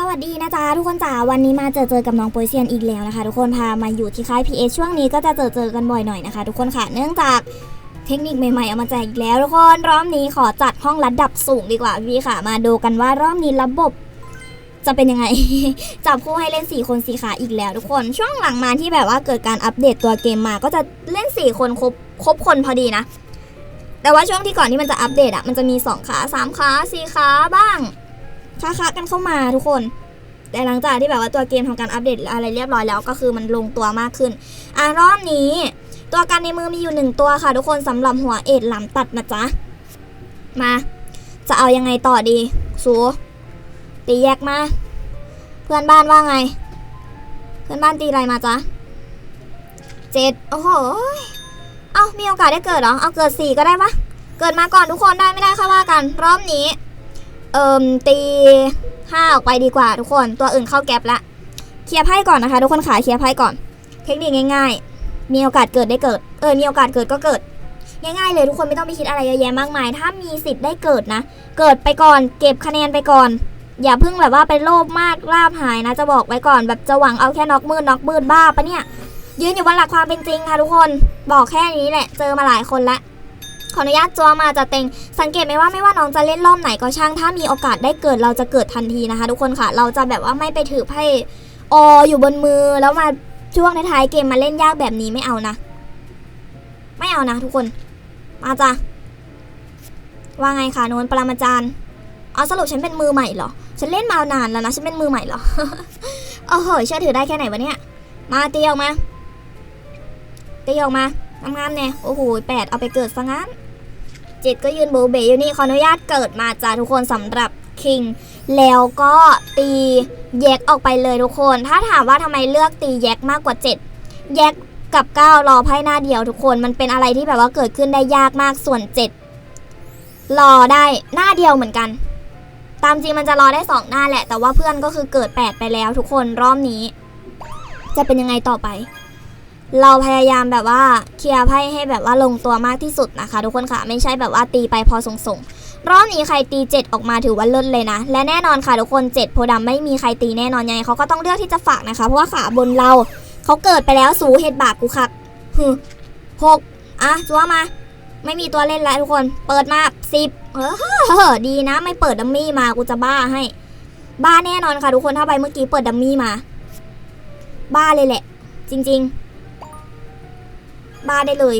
สวัสดีนะจ๊ะทุกคนจ๋าวันนี้มาเจอเจอกับน้องโปยเซียนอีกแล้วนะคะ ทุกคนพามาอยู่ที่ค่าย PS ช่วงนี้ก็จะเจอเจอกันบ่อยหน่อยนะคะ ทุกคนค่ะเนื่องจากเทคนิคใหม่ๆเอามาแจกอีกแล้วทุกคนรอบนี้ขอจัดห้องระดับสูงดีกว่าพี่ค่ะ มาดูกันว่ารอบนี้ระบบจะเป็นยังไง จับคู่ให้เล่น 4 คนสีขาอีกแล้วทุกคนช่วงหลังมาที่แบบว่าเกิดการอัปเดตตัวเกมมา ก็จะเล่น 4 คนครบครบคนพอดีนะ แต่ว่าช่วงที่ก่อนที่มันจะอัปเดตอะมันจะมี 2 ขา 3 ขา4ขาบ้าง ค้าๆกันเข้ามาทุกคน แต่หลังจากที่แบบว่าตัวเกมทำการอัปเดตอะไรเรียบร้อยแล้วก็คือมันลงตัวมากขึ้น อะรอบนี้ ตัวกันในมือมีอยู่หนึ่งตัวค่ะ ทุกคนสำหรับหัวเอ็ดหลำตัดนะจ๊ะ มา จะเอายังไงต่อดีสูตีแยกมา เพื่อนบ้านว่าไง เพื่อนบ้านตีอะไรมาจ๊ะเจ็ดโอ้โห เอามีโอกาสได้เกิดหรอ เอาเกิดสี่ก็ได้ปะเกิดมาก่อนทุกคนได้ไม่ได้ค่อยว่ากัน รอบนี้ เอิมตีห้าออกไปดีกว่าทุกคนตัวอื่นเข้าแก๊ปละเคลียร์ไพ่ก่อนนะคะ ทุกคนขาเคลียร์ไพ่ก่อน เทคนิคง่าย ๆ มีโอกาสเกิดได้เกิดเออมีโอกาสเกิดก็เกิด ง่ายๆเลยทุกคนไม่ต้องไปคิดอะไรเยอะแยะมากมาย ถ้ามีสิทธิ์ได้เกิดนะ เกิดไปก่อน เก็บคะแนนไปก่อน อย่าเพิ่งแบบว่าไปโลภมากลาบหายนะ จะบอกไว้ก่อนแบบจะหวังเอาแค่น็อกมืดน็อกมืดบ้าปะเนี่ยยืนอยู่บนหลักความเป็นจริงค่ะทุกคน บอกแค่นี้แหละ เจอมาหลายคนละ ขออนุญาตจัวมาจะเต็ง สังเกตไหมว่าไม่ว่าน้องจะเล่นรอบไหนก็ช่าง ถ้ามีโอกาสได้เกิดเราจะเกิดทันทีนะคะ ทุกคนค่ะ เราจะแบบว่าไม่ไปถือไพ่ออยู่บนมือแล้วมาช่วงท้ายๆเกมมาเล่นยากแบบนี้ไม่เอานะ ไม่เอานะทุกคน มาจ้ะว่าไงคะโนนปรมาจารย์เอาสรุปฉันเป็นมือใหม่เหรอ ฉันเล่นมานานแล้วนะ ฉันเป็นมือใหม่เหรอโอ้โหเชื่อถือได้แค่ไหนวะเนี่ย มาเตีออกมาเตีออกมางานเนี่ยโอ้โหแปดเอาไปเกิดซะงั้น จ็ดก็ยืนโบเบอยู่นี่ขออนุญาตเกิดมาจ้าทุกคนสำหรับคิงแล้วก็ตีแยกออกไปเลยทุกคน ถ้าถามว่าทำไมเลือกตีแยกมากกว่า 7 แยกกับ 9 รอไพ่หน้าเดียวทุกคน มันเป็นอะไรที่แบบว่าเกิดขึ้นได้ยากมากส่วน 7 รอได้หน้าเดียวเหมือนกัน ตามจริงมันจะรอได้ 2 หน้าแหละ แต่ว่าเพื่อนก็คือเกิด 8 ไปแล้วทุกคนรอบนี้ จะเป็นยังไงต่อไป เราพยายามแบบว่าเคลียร์ไพ่ให้แบบว่าลงตัวมากที่สุดนะคะ ทุกคนค่ะไม่ใช่แบบว่าตีไปพอส่งๆรอบนี้ใครตี 7 ออกมาถือว่าเลิศเลยนะ และแน่นอนค่ะทุกคน7โพธิ์ดำไม่มีใครตีแน่นอนยังไงเขาก็ต้องเลือกที่จะฝากนะคะ เพราะว่าขาบนเราเขาเกิดไปแล้วสูเห็ดบากกูคักฮึหกอะจัวมา ไม่มีตัวเล่นแล้วทุกคนเปิดมาสิบเออดีนะไม่เปิดดัมมี่มากูจะบ้าให้ บ้าแน่นอนค่ะทุกคนถ้าใบเมื่อกี้เปิดดัมมี่มา บ้าเลยแหละ จริง ๆ บ้าได้เลย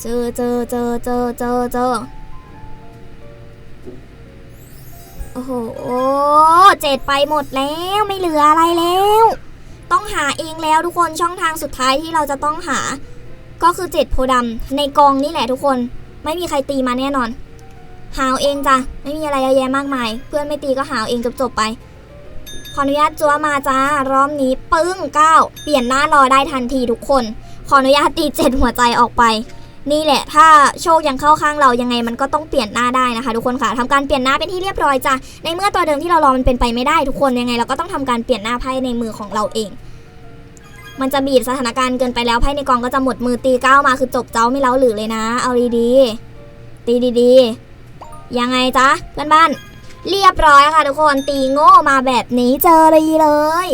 เจอเจอเจอเจอเจอเจอโอ้โหเจ็ดไปหมดแล้วไม่เหลืออะไรแล้ว ต้องหาเองแล้วทุกคนช่องทางสุดท้ายที่เราจะต้องหา ก็คือเจ็ดโพธิ์ดำในกองนี่แหละทุกคน ไม่มีใครตีมาแน่นอนหาเอาเองจ้ะไม่มีอะไรเยอะแยะมากมาย เพื่อนไม่ตีก็หาเอาเองจบๆไป ขออนุญาตจัวมาจ้ารอบนี้ปึ้งเก้าเปลี่ยนหน้ารอได้ทันทีทุกคน ขออนุญาตตีเจ็ดหัวใจออกไป นี่แหละ ถ้าโชคยังเข้าข้างเรายังไงมันก็ต้องเปลี่ยนหน้าได้นะคะ ทุกคนค่ะทำการเปลี่ยนหน้าเป็นที่เรียบร้อยจ้ะในเมื่อตัวเดิมที่เรารอมันเป็นไปไม่ได้ทุกคนยังไงเราก็ต้องทำการเปลี่ยนหน้าไพ่ในมือของเราเอง มันจะบีบสถานการณ์เกินไปแล้วไพ่ในกองก็จะหมดมือตีเก้ามาคือจบเจ้าไม่เล้าหรือเลยนะ เอาดีๆตีดีๆยังไงจ๊ะเพื่อนบ้าน เรียบร้อยค่ะทุกคนตีโง่มาแบบนี้เจอเลยเลย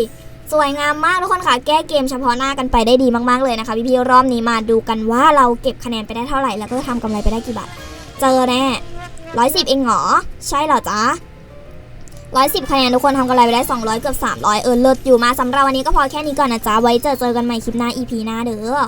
สวยงามมากทุกคนค่ะ แก้เกมเฉพาะหน้ากันไปได้ดีมากๆเลยนะคะพี่ๆรอบนี้มาดูกันว่าเราเก็บคะแนนไปได้เท่าไหร่แล้วก็ทำกำไรไปได้กี่บาทเจอแน่ร้อยสิบเองเหรอใช่เหรอจ๊ะร้อยสิบคะแนนทุกคนทำกำไรไปได้สองร้อยเกือบสามร้อยเออเลิศอยู่มาสำหรับวันนี้ก็พอแค่นี้ก่อนนะจ๊ะ ไว้เจอเจอกันใหม่คลิปหน้า EP หน้าเด้อ